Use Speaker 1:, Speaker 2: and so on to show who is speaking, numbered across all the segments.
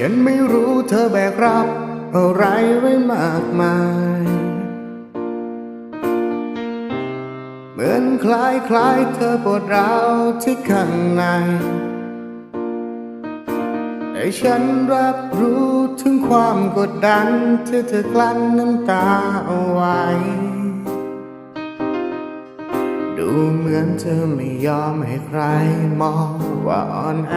Speaker 1: ฉันไม่รู้เธอแบกรับ อะไรไว้มากมาย เหมือนคล้ายคล้ายเธอปวดร้าวที่ข้างในแต่ฉันรับรู้ถึงความกดดันที่เธอกลั้นน้ำตาเอาไว้ ดูเหมือนเธอไม่ยอมให้ใครมองว่าอ่อนแอ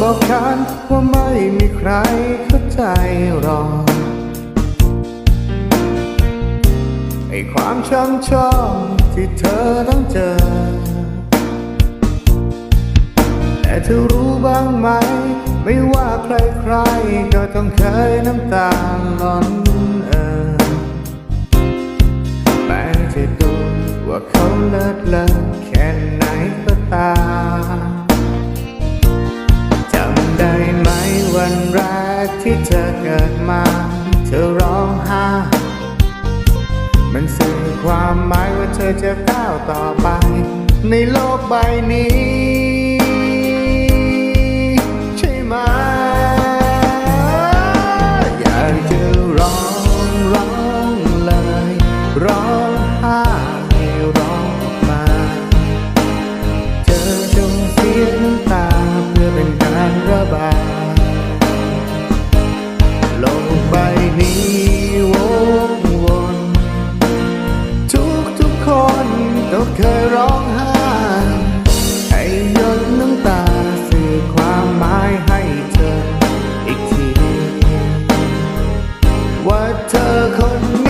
Speaker 1: บอกฉันว่าไม่มีใครเข้าใจหรอกไอ้ความช้ำชองที่เธอต้องเจอ แต่เธอรู้บ้างไหม ไม่ว่าใครๆก็ต้องเคยน้ำตาล้นเออแม้จะดูว่าเขาเลิศเลอแค่ไหนก็ตาม ที่เธอเกิดมา เธอร้องหามันสื่อความหมายว่าเธอจะก้าวต่อไป ในโลกใบนี้ ใช่ไหม อยากจะร้องร้องเลย ร้องไห้ร้องมา เธอจงเสียน้ำตาเพื่อเป็นการระบาย มีวงวนทุกทุกคนก็เคยร้องไห้ให้ยนน้ำตาสื่อความหมายให้เธออีกที ว่าเธอคนนี้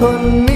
Speaker 1: คนนี้